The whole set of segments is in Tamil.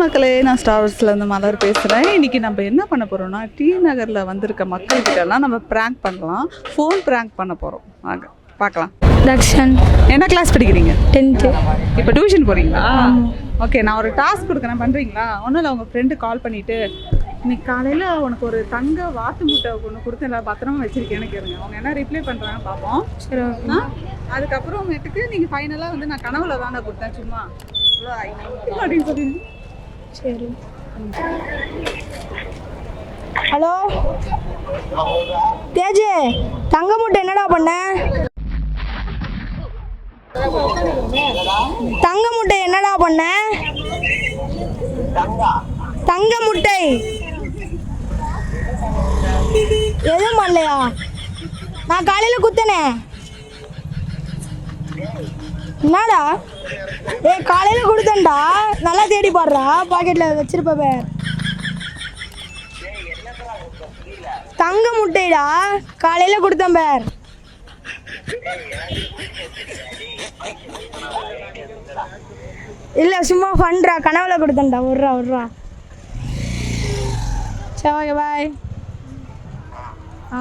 மக்களே நான் ஸ்டார்ஸ்லேருந்து மலர் பேசுகிறேன் இன்றைக்கி நம்ம என்ன பண்ண போகிறோம்னா டி நகரில் வந்திருக்க மக்கள்கிட்டலாம் நம்ம ப்ராங்க் பண்ணலாம். ஃபோன் ப்ராங்க் பண்ண போகிறோம் வாங்க பார்க்கலாம். தக்ஷன். என்ன கிளாஸ் படிக்கிறீங்க? டென்த்து இப்போ டியூஷன் போகிறீங்களா ஓகே நான் ஒரு டாஸ்க் கொடுக்குறேன். பண்ணுறீங்களா ஒன்றும் இல்லை உங்கள் ஃப்ரெண்டு கால் பண்ணிவிட்டு இன்னைக்கு காலையில் உனக்கு ஒரு தங்க வாத்து முட்டை ஒன்று கொடுத்தேன் பத்திரமா வச்சிருக்கேன்னு கேளுங்க. அவங்க என்ன ரிப்ளை பண்ணுறாங்கன்னு பார்ப்போம்? அதுக்கப்புறமேட்டுக்கு நீங்கள் ஃபைனலாக வந்து நான் கனவுல தானே கொடுத்தேன். சும்மா. அப்படின்னு சொல்லி சரி. ஹலோ? தேஜு தங்க முட்டை என்னடா பண்ண? தங்க முட்டை என்னடா பண்ண? தங்க முட்டை எதுவும் பண்ணலையா? நான் காலையில் குத்தனே. என்னடா? ஏ காலையில் கொடுத்தேன்டா. நல்லா தேடி பாடுறா. பாக்கெட்டில் வச்சிருப்ப பார். தங்க முட்டைடா. காலையில் கொடுத்தேன் பேர். இல்லை சும்மா ஃபண்ட்ரா கனவுல கொடுத்தேன்டா. விட்றா விட்றா சரி ஓகே பாய்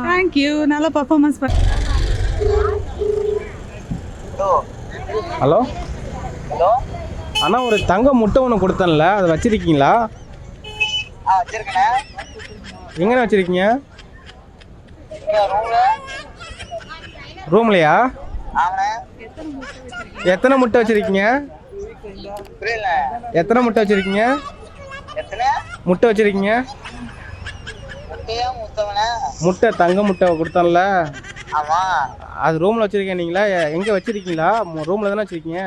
தேங்க்யூ நல்ல பர்ஃபார்மன்ஸ் பண்ண ஹலோ அண்ணா ஒரு தங்க முட்டை ஒன்று கொடுத்தேன்ல அதை வச்சிருக்கீங்களா? எங்கண்ணா வச்சிருக்கீங்க? ரூம்லையா? எத்தனை முட்டை வச்சிருக்கீங்க? எத்தனை முட்டை வச்சிருக்கீங்க? முட்டை வச்சிருக்கீங்க? முட்டை தங்க முட்டை கொடுத்தேன்ல. ஆமா. அது ரூம்ல வச்சிருக்கேன் நீங்களா எங்க வச்சிருக்கீங்களா? ரூம்ல தானே வச்சிருக்கீங்க?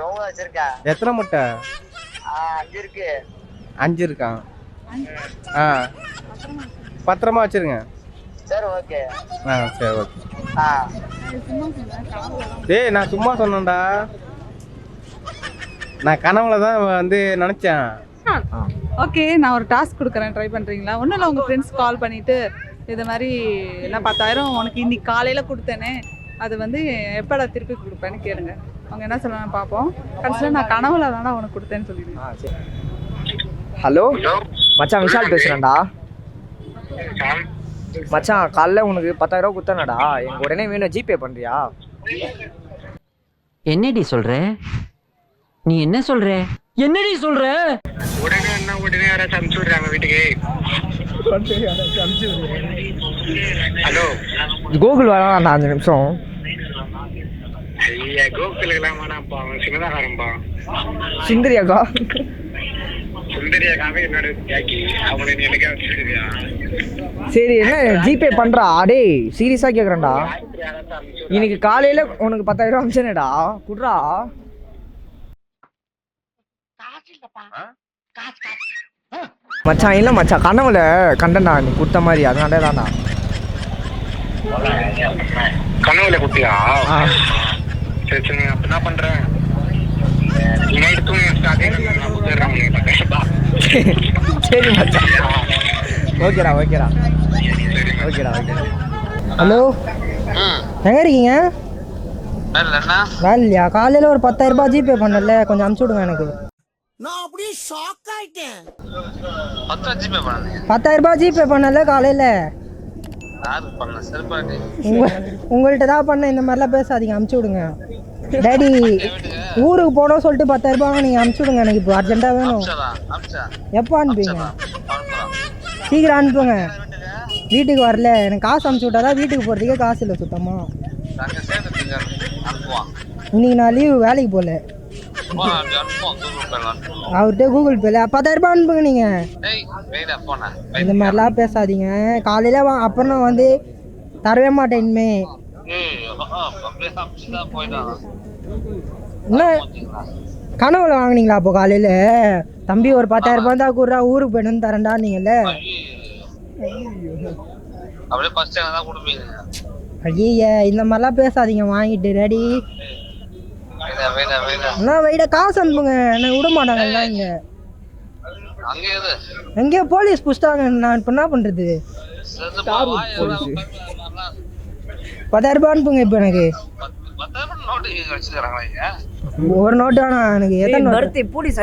ரொம்ப வச்சிருக்கேன் எத்தனை முட்டை? ஆ, அஞ்சு இருக்கு. அஞ்சு இருக்கான் ஆ. பத்திரமா வச்சிருங்க. சரி ஓகே. ஆ சரி ஓகே. ஆ. டேய் நான் சும்மா சொன்னேன்டா. நான் கனவுல தான் வந்து நினச்சேன். ஓகே நான் ஒரு டாஸ்க் கொடுக்குறேன். ட்ரை பண்ணுறீங்களா ஒன்றும் இல்லை உங்கள் ஃப்ரெண்ட்ஸ் கால் பண்ணிவிட்டு இது மாதிரி நான் பத்தாயிரம் உனக்கு இன்னைக்கு காலையில் கொடுத்தேனே. அது வந்து எப்படா திருப்பி கொடுப்பேன்னு கேளுங்க. அவங்க என்ன சொல்லுவாங்க பார்ப்போம். கடைசியில் நான் கனவுல தானே உனக்கு கொடுத்தேன்னு சொல்லிடுவேன். ஹலோ? மச்சான் விஷால் பேசுகிறேன்டா மச்சான் காலைல உனக்கு பத்தாயிரம் ரூபா கொடுத்தேனடா. எனக்கு உடனே வேணும் ஜிபே பண்ணுறியா என்னடி சொல்ற? நீ என்ன சொல்ற? என்னடி சொல்ற? உடனே என்ன உடனே யாராச்சும் அனுப்பிச்சு விடுறாங்க வீட்டுக்கு? ஹலோ? கூகுள் வரலாம் அஞ்சு நிமிஷம். ஐயா கோகுலுக்கெல்லாம் வேணாம்ப்பா அவன் சின்னதாகாரம்பா. சுந்தரியாக்கா? என்னோட அவனை எனக்கு சரி என்ன ஜிபே பண்ணுறா டேய் சீரியஸாக கேட்குறேன்டா யாராச்சும் அனுப்பிச்சு இன்னைக்கு காலையில் உனக்கு பத்தாயிரம் ரூபா அமிச்சேனேடா. குட்ரா மச்சான் இல்லை மச்சான் கனவுல கண்டனா நீ கொடுத்த மாதிரி. அதனால தான்டா கனவுல குட்டியா? சரி சரி அப்ப என்ன பண்றேன் நைட்டு தூங்கி அதே நான். சரி மச்சான். ஓகேடா ஓகேடா. ஓகேடா ஓகேடா. ஹலோ? எங்கே இருக்கீங்க? வேலையா? காலையில் ஒரு பத்தாயிரம் ரூபாய் ஜிபே பண்ணல. கொஞ்சம் அனுப்பிச்சி விடுங்க எனக்கு. பத்து ஜிபே பண்ணீங்க பத்தாயிரம் ரூபாய் ஜிபே பண்ணல காலையில் யாரு பண்ண செருப்பாடி உங்க உங்கள்கிட்ட தான் பண்ண இந்த மாதிரிலாம் பேசாதீங்க. அனுப்பிச்சி விடுங்க. டேடி ஊருக்கு போனோம் சொல்லிட்டு பத்தாயிரம் ரூபாய் நீங்கள் அனுப்பிச்சி விடுங்க. எனக்கு இப்போ அர்ஜென்ட்டாக வேணும். அமிச்சா? எப்போ அனுப்புவீங்க? சீக்கிரம் அனுப்புங்க. வீட்டுக்கு வரல. எனக்கு காசு அனுப்பிச்சி விட்டாதான் வீட்டுக்கு போகிறதுக்கே காசு இல்லை சுத்தமாக இன்னைக்கு நான் லீவு வேலைக்கு போகல. அவர்கிட்ட கூகுள் பேல பத்தாயிரம் ரூபாய் அனுப்புங்க போனேன் இந்த மாதிரிலாம் பேசாதீங்க. காலையில் அப்புறம் வந்து தரவே மாட்டேன் இனிமே. கனவுல வாங்குனீங்களா அப்போ காலையில்? தம்பி ஒரு பத்தாயிரம் ரூபாய் தான் கூடுறா ஊருக்கு போயிட்டு தரேன்டா கொடுப்பீங்க. ஐய இந்த மாதிரிலாம் பேசாதீங்க வாங்கிட்டு ரெடி. வெயிடா வெயிடா வெயிடா என்ன வைட காசு அனுப்புங்க. என்ன விட மாட்டாங்கல்ல இங்கே. எங்கேயோ போலீஸ் புடிச்சிட்டாங்க. நான் இப்போ என்ன வாய் பத்தாயிரம் ரூபாய் அனுப்புங்க இப்போ எனக்கு. ஒரு நோட்டு வேணாம். எனக்கு எத்தனை நோட்டு? போலீஸ்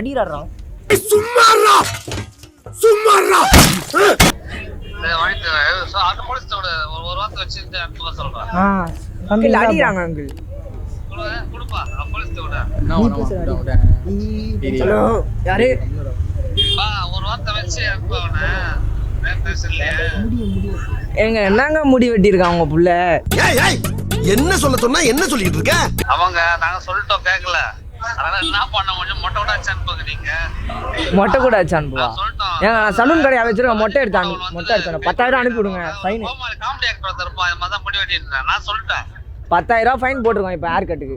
சொல்றேன். ஆ தம்பி அடிக்கிறாங்க அங்கிள். ஹலோ யாரு? பா ஒரு வாரத்தை வச்சு அனுப்புவன எங்க என்னங்க முடி வெட்டியிருக்கான் உங்க புள்ள? என்ன சொல்ல சொன்னா என்ன சொல்லிட்டு இருக்க? அவங்க நாங்க சொல்லிட்டோம் கேட்கல அதனால என்ன பண்ண முடியும்? மொட்டை கூட வச்சு அனுப்புவா? நான் சலூன் கடையா வச்சிருக்கேன் மொட்டை எடுத்து மொட்டை எடுத்து பத்தாயிரம் அனுப்பி விடுங்க ஃபைன் நான் பத்தாயிரம் ஃபைன் போட்டிருக்கோம் இப்போ ஹேர் கட்டுக்கு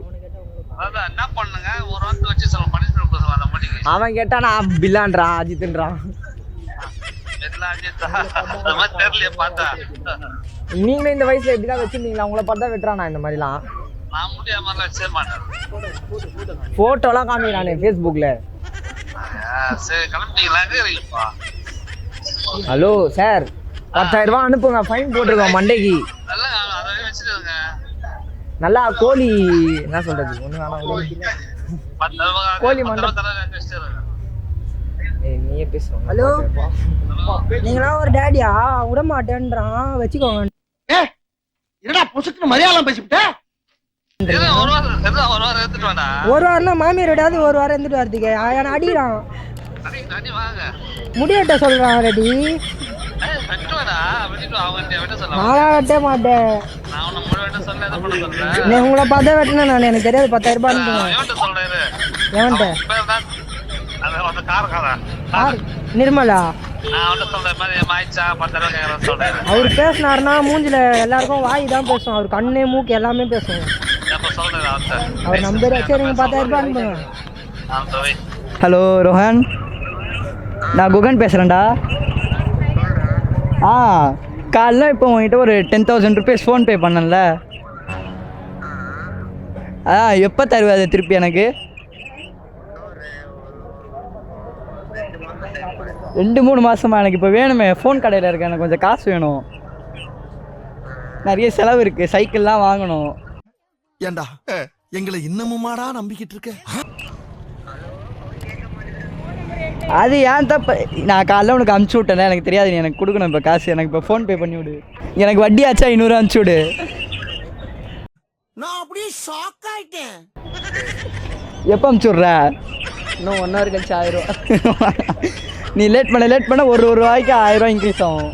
என்ன பண்ணுங்க? ஒரு வாரத்தை வச்சு சொல்ல பனிஷ்மெண்ட் கொடுங்க அந்த முடிக்கு அவன் கேட்டா நான் பில்லான்றான் அஜித்ன்றான் நீங்களும் இந்த வயசுல எப்படிதான் வச்சிருந்தீங்களா? உங்களை பார்த்தா வெட்டுறானா இந்த மாதிரிலாம்? நான் போட்டோலாம் கிளம்பிட்டீங்களா எங்க இருக்கீங்கப்பா ஹலோ சார் பத்தாயிரம் ரூபாய் அனுப்புங்க ஃபைன் போட்டிருக்கோம் மண்டைக்கு. நல்லா கோழி என்ன சொல்றது? ஒண்ணு வேணாம் கோழி பத்து மண்டை. ரூபா தரேன் வச்சுருங்க ஏய், நீயே பேசுறோம் ஹலோ? நீங்களாம் ஒரு டேடியா? விட மாட்டேன்றான். வச்சுக்கோங்க. என்னடா பொசுக்கு மரியாதை பேசிவிட்ட? ஒரு வாரம் வாரம்னா மாமியார் விடாது ஒரு வாரம் இருந்துட்டு வரதுக்கு. அடிக்கிறான். முடிவெட்ட சொல்றான் ரெடி. வெட்டு மாட்டேன். நான் உங்களை பார்த்தா வெட்டினா நான் எனக்கு தெரியாது பத்தாயிரம் ரூபாய் எவன்ட்ட நிர்மலா. அவர் பேசினாருன்னா மூஞ்சில எல்லாருக்கும் வாய் தான் பேசும். அவர் கண்ணு மூக்கு எல்லாமே பேசும். அவர் நம்பர் சரி நீங்கள் பத்தாயிரம் ரூபாய் அனுப்புங்க. ஹலோ ரோஹன். நான் குகன் பேசுகிறேன்டா ஆ காலைல இப்போ உங்ககிட்ட ஒரு டென் தௌசண்ட் ருபீஸ் ஃபோன்பே பண்ணல ஆ எப்போ தருவ அது திருப்பி எனக்கு? ரெண்டு மூணு மாதமா எனக்கு இப்போ வேணுமே. ஃபோன் கடையில் இருக்க எனக்கு கொஞ்சம் காசு வேணும். நிறைய செலவு இருக்குது சைக்கிள்லாம் வாங்கணும். ஏண்டா? எங்களை இன்னமுமாடா நம்பிக்கிட்டு இருக்க? அது ஏன் தப்பு? நான் காலைல உனக்கு அமுச்சு விட்டேனே எனக்கு தெரியாது நீ எனக்கு கொடுக்கணும் இப்போ காசு. எனக்கு இப்போ ஃபோன் பே பண்ணி விடு. எனக்கு வட்டி ஆச்சா ஐநூறு அமுச்சு விடு. நான் அப்படியே ஷாக் ஆயிட்டேன். எப்போ அமுச்சு விட்ற? இன்னும் ஒன் ஹவர் கழிச்சு ஆயிரம். நீ லேட் பண்ண லேட் பண்ண ஒரு ஒரு ரூபாய்க்கு ஆயிரம் ரூபாய் இன்க்ரீஸ் ஆகும்.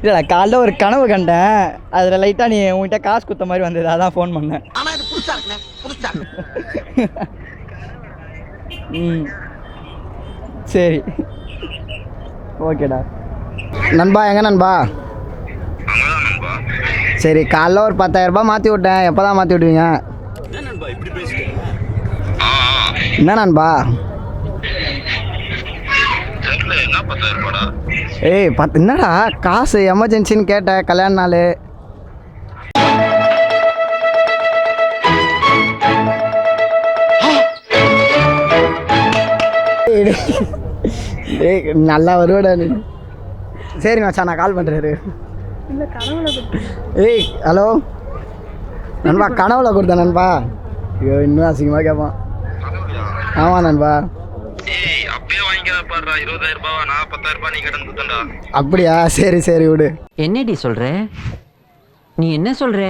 இல்லை காலைல ஒரு கனவு கண்டேன். அதில் லைட்டாக நீ உன்கிட்ட காசு கொடுத்த மாதிரி வந்தது. அதான் ஃபோன் பண்ணேன். ஆனா இது புதுசா இருக்குண்ணே புதுசா ம். சரி. ஓகேடா. நண்பா எங்க நண்பா? சரி காலைல ஒரு பத்தாயிரம் ரூபாய் மாற்றி விட்டேன். எப்போ தான் மாற்றி விடுவீங்க? என்ன நண்பா? ஏய் பத்து என்னடா? காசு எமர்ஜென்சின்னு கேட்டேன் கல்யாண நாள். ஏய் நல்லா வருவாடா நீ. சரி மச்சான் நான் கால் பண்ணுறாரு ஏய் ஹலோ? நண்பா கனவுல கொடுத்தேன் நண்பா. ஐயோ இன்னும் அசிங்கமாக கேட்பான் ஆமாம் நண்பா. அப்படியா? சரி சரி விடு. என்னடி சொல்ற? நீ என்ன சொல்ற?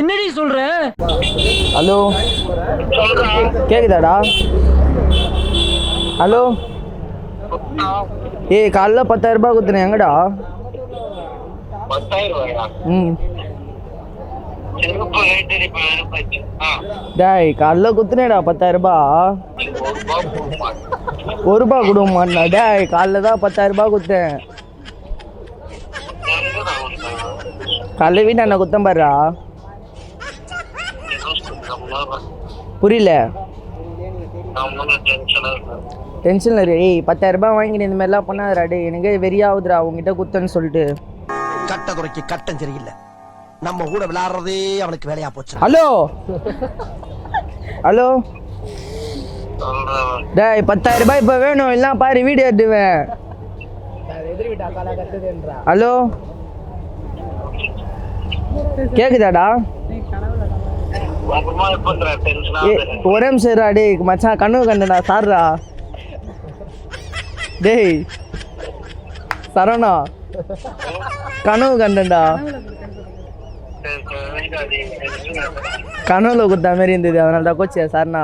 என்னடி சொல்ற? ஹலோ? கேக்குதாடா? ஹலோ. ஏய் காலைல பத்தாயிரம் ரூபாய் கொடுத்துனேன் எங்கடா? ம். டேய் காலைல குத்துனேடா பத்தாயிரம் ரூபாய். ஒரு ரூபா கொடுக்க மாட்டா டேய் காலைல தான் பத்தாயிரம் ரூபாய் கொடுத்தேன். காலைல வீட்டு அண்ணா குத்தம் பாருடா. புரியல. டென்ஷனில் இரு. ஏய் பத்தாயிரம் ரூபாய் வாங்கிட்டு இந்த மாதிரிலாம் பண்ணாதடா டேய். எனக்கு வெறியாகுதுடா உங்ககிட்ட குத்தன்னு சொல்லிட்டு. கட்ட குறைக்கு கட்டம் சரியில்லை. நம்ம கூட விளையாடுறதே அவனுக்கு வேலையா போச்சு. ஹலோ? ஹலோ? டேய் பத்தாயிரம் ரூபாய் இப்போ வேணும். இல்லை பாரு வீடியோ எடுத்துவேன். ஹலோ? கேக்குதாடா? ஒரே நிமிஷம் டேய். மச்சான் கனவு கண்டடா சார்ரா டேய் சரவணா. கனவு கண்டேன்டா. கனவுல கொடுத்த மாதிரி இருந்தது அதனால தான் கோச்சியா சரணா